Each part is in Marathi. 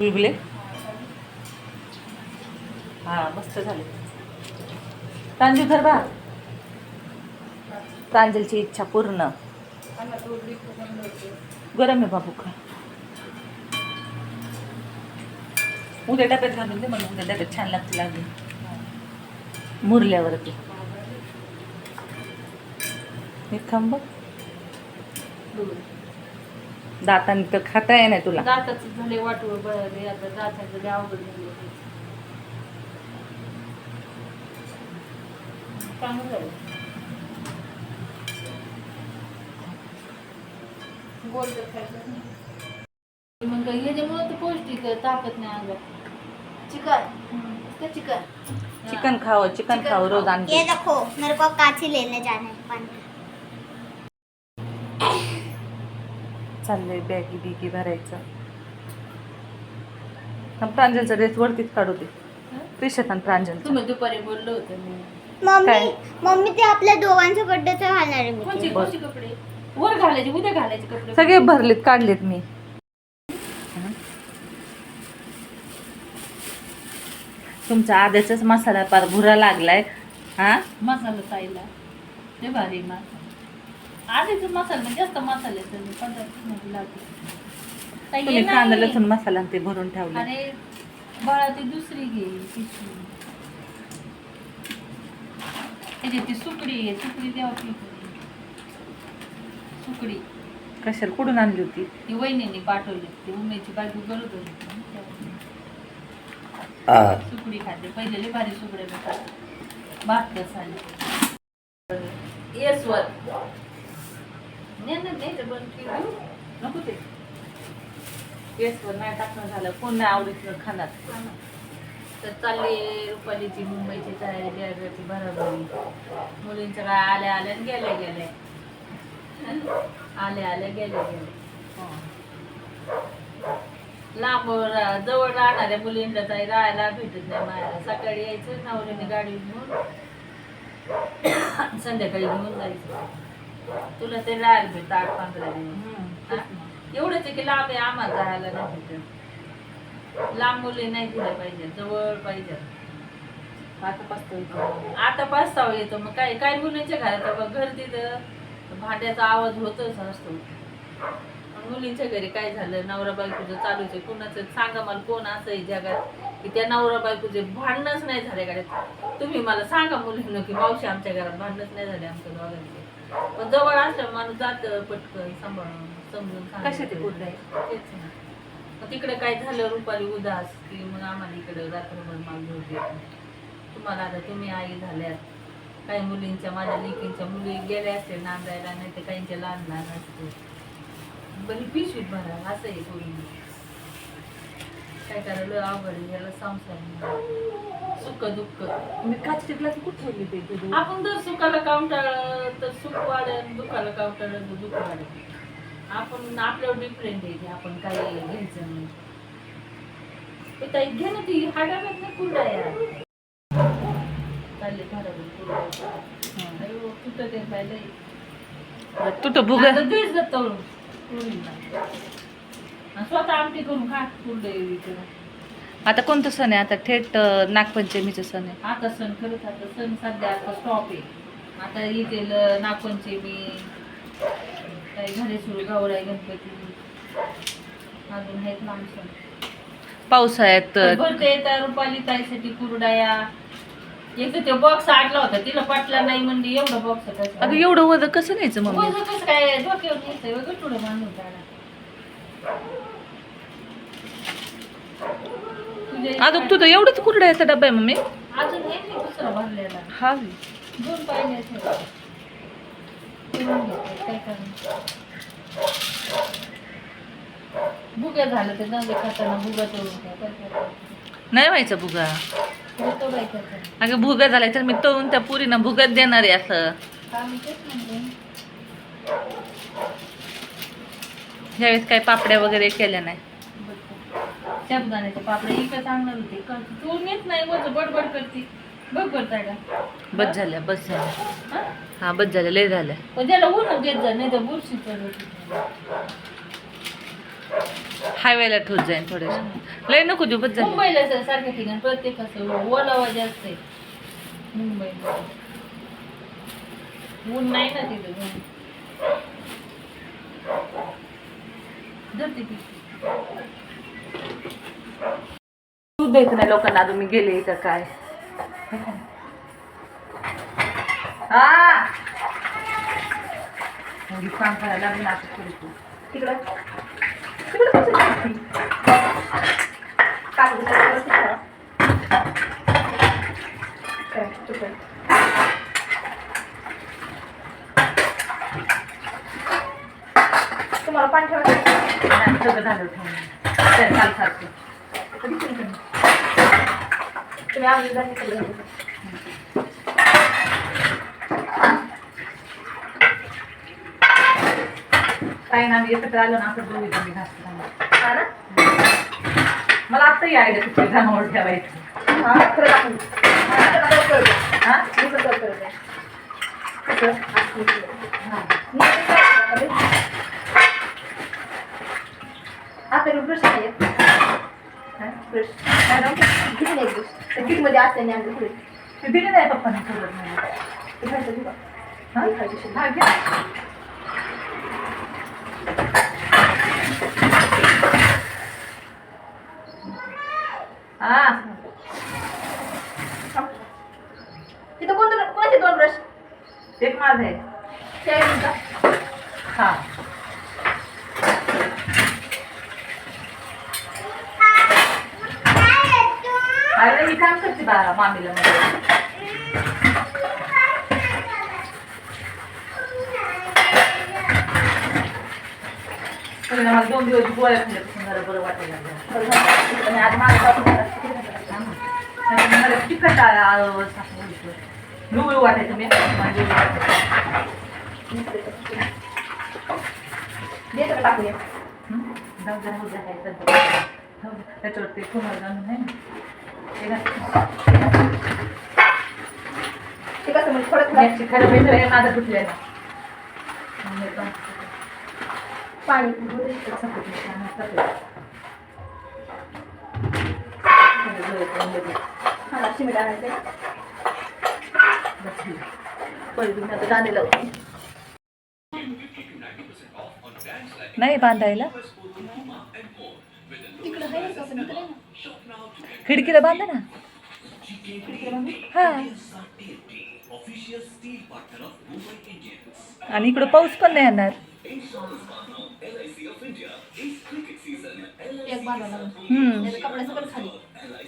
गुलगुले हां मस्त झाले. तांजू धर बा. प्रांजलची इच्छा पूर्ण. गरम आहे बाबू का उद्या डब्यात घालून दे मला उद्या डब्यात छान लागते लागेल. मुरल्यावरती हे खांब दातांनी तर खाता नाही तुला. दाताच झाले वाटूळ बळले आता दाताचं लय अवघड झाले चांगलं झालं गोड तर खायचं नाही. मग ह्याच्यामुळे तर पौष्टिक आहे, ताकद नाही अंगात चिकन. चिकन. चिकन खावं चिकन चिकन खावं रोज. आणते. ये देखो मेरे को काची लेने जाना है पानी. चाललंय बॅगी बिगी भरायचं. प्रांजलचा ड्रेस वरतीच काढू दे. प्रिशत आणि प्रांजल तुम्ही दुपारी बोललो होतं मी. मम्मी? मम्मी ते आपल्या दोघांच्या घालणार आहे कपडे? वर घालायचे उद्या घालायचे कपडे. सगळे भरलेत काढलेत मी. तुमचा आद्याचाच मसाला पार भुरा लागलाय. हा? मसाला ताईला. ते भारी मसाला आधीच मसाला म्हणजे जास्त मसाले तुम्ही कांदा. लसूण मसाला ते भरून ठेवले अरे बाळा ती दुसरी घे त्याची ती सुकडी आहे सुकडी द्यावं सुकडी. कशाला कुठून आणली होती? ती वहिनीने पाठवली ती उमेची बायको गरज होती सुकडी खाते. पहिले भारी सुकड्या भेटतात भात कसा येस वर नाही नाही नाही ते बंद केलं. नको ते. येस नाही टाकणं झालं. कोण नाही आवडीत खाणार. तर चालली रुपालीची मुंबईची तयारी बॅगाची भराभरी मुलींच्या काय आल्या आल्या गेल्या गेल्या. आल्या आल्या गेल्या गेल्या. लांब रा- जवळ राहणाऱ्या मुलींना काही राहायला भेटत नाही मायाला सकाळी यायचं नवऱ्याने गाडी घेऊन संध्याकाळी घेऊन जायचं. तुला ते राहायला भेटतं आठ पंधरा दिवस हा? एवढंच आहे की लांब आहे आम्हाला जायला नाही भेटत. लांब मुली नाही दिल्या पाहिजे जवळ पाहिजे. आता पाचतो आता पस्तावा येतो मग काय काय मुलींच्या घरात घर तिथं. भांड्याचा आवाज होतच असतो. मुलींच्या घरी काय झालं नवरा बायकोचं चालूच आहे. कोणाचं सांगा मला कोण असं आहे जगात की त्या नवरा बायकोचे भांडणच नाही झाले घरात तुम्ही मला सांगा मुलींना की मावशी आमच्या घरात भांडणच नाही झाले आमच्या दोघांचे. पण जवळ असलं माणूस जात पटकन सांभाळून समजून. कुठे तेच ना. मग तिकडे काय झालं? रुपाली उदास की मग आम्हाला इकडे रात्रभर मागणी होते तुम्हाला आता तुम्ही आई झाल्यात. काही मुलींच्या माझ्या लेकींच्या मुली गेल्या असते नांदायला नाही तर काहींच्या लहान लहान असते बरी पिशवीत भरा असं आहे कोणी काय करायला आहे, याला संसार सुख दुःख. मी काच टिकला की कुठे ठेवली ते आपण जर सुखाला काउंटाळ तर सुख वाढेल दुःखाला काउंटाळ तर दुःख वाढेल आपण आपल्यावर डिफरंट आहे की आपण काय घ्यायचं नाही. ते ताई घे ना ती हाडाव्यात ना कुंडा यार चालले घरावर कुंडा अयो कुठं ते पाहिलं तुट भुग. आता तेच ग तळून. पोरींना. स्वतः आमटी करून खा आता कोणतं सण आहे? आता थेट नागपंचमीचं सण आहे. आता सण करत आता सण सध्या आता स्टॉप आहे. आता येतील अं, नागपंचमी काही घरेश्वर गौराई गणपती. अजून आहेत लांब सण. पावसाळ्यात भरते येतात रुपाली ताईसाठी कुरडाया. एक तर ते बॉक्स आणला होता तिला पाटला नाही म्हणजे एवढं बॉक्स अगं एवढं वज कसं न्यायचं मम्मी? कसं काय? डोक्यावर न्यायचं वेगळं थोडं बांधून त्याला तुझ्या अजून तुझं एवढंच कुरडा याचा डब्बा आहे मम्मी? अजून हे नाही दुसरा भरलेला. हा. दोन पाहिजे काय करणार भुग्या झालं ते जाऊ खाताना भुगा तोडून काय करणार? नाही व्हायचं भुगा? अगं भुगा झाला तर मी तळून त्या पुरीना भुगात देणार आहे असं. का मी तेच म्हणते. ह्यावेळेस काय पापड्या वगैरे केल्या नाही. साबुदाण्याचे पापडे इकडे आणणार होते तू नेत नाही वज बडबड करते. बघ करताय का बस झाल्या बस झाल्या. हा? बस झाल्या लय झाल्या. पण त्याला ऊन घेत जा नाही तर बुरशी हा खायला ठोस जाईल थोडेसे लय नको देऊ बस झालं. मुंबईला असं सारख्या ठिकाणी. प्रत्येकाचं ओलावा जास्त आहे. मुंबईला. ऊन नाही ना तिथं. धरते. दूध देत नाही लोकांना तुम्ही गेले का काय. काम करायला लागली ना तिकडं. तिकडं कसं जायची? काय बोलते? तिकडं तिकडं. काय? तिकडं. तुम्हाला पाणी ठेवायचं नाही सगळं झालं ठेवून चल, चाल सारखं काय ना एकत्र आलो ना आपण दोघी आम्ही. मला आत्ताही आयडिया कुठे जनावर ठेवायचं हा? कसं? हा. आता ब्रश आहे हा, ब्रश. मॅडम, ते दिले नाही पप्पाने सोडत मला. हा? हा, घ्या. हा. तिथं कोणतं कोणाचे दोन ब्रश एक माझं आहे ते हा अरे मी काम करते बा मामीला मध्ये तरी ना मला दोन दिवस गोळ्या खाल्ल्यापासून जरा बरं वाटायला लागलं आणि आज माझं बाबू घरात हा ना. नाही, मला तिखट आ- आ- साखर होतं. लुळू वाटायचं मी माझी देतं का टाकूया जाऊ जरा उद्या ठीक आहे ना थोडं खरं आहे माझं मग पाणी तसं कुठलं आणायचं पहिले दाणे लावते नाही बांधायला तिकडं आहे का पण इकडे ना खिडकीला बांधा ना. हा. आणि इकडं पाऊस पण नाही येणार.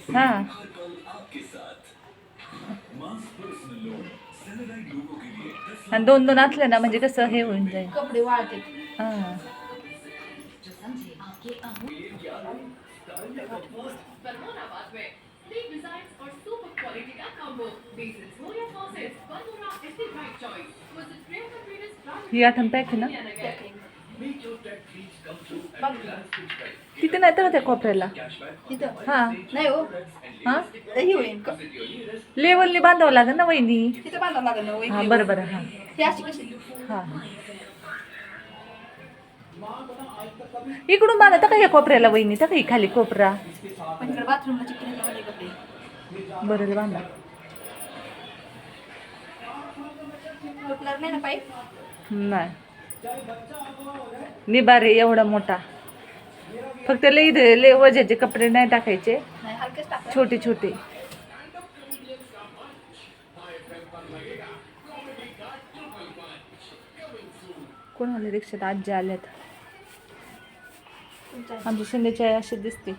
हा. आणि दोन दोन असले ना म्हणजे कसं हे होऊन जाईल. कपडे वाळते हा. ही आता पॅक आहे ना तिथे नाही तर त्या कोपऱ्याला. हा. नाही हो. हा? ही होईल. का लेवलने बांधावं लागेल ना वहिनी? तिथं बांधावं लागेल ना हा. बरं बरं हा. ही अशी कशी? हा. इकडून बांधा का या कोपऱ्याला वहिनी तर काही खाली कोपरा. पण इकडे बाथरूमला चिकन लावले कपडे. बरं बांधा. तुटणार नाही ना पाईप नाही. निबारे एवढा मोठा. फक्त लई लय वजाचे कपडे नाही टाकायचे. छोटे छोटे. कोण आले रिक्षात आजी आल्यात? तुमच्या आमची शिंदेची आई अशी दिसते.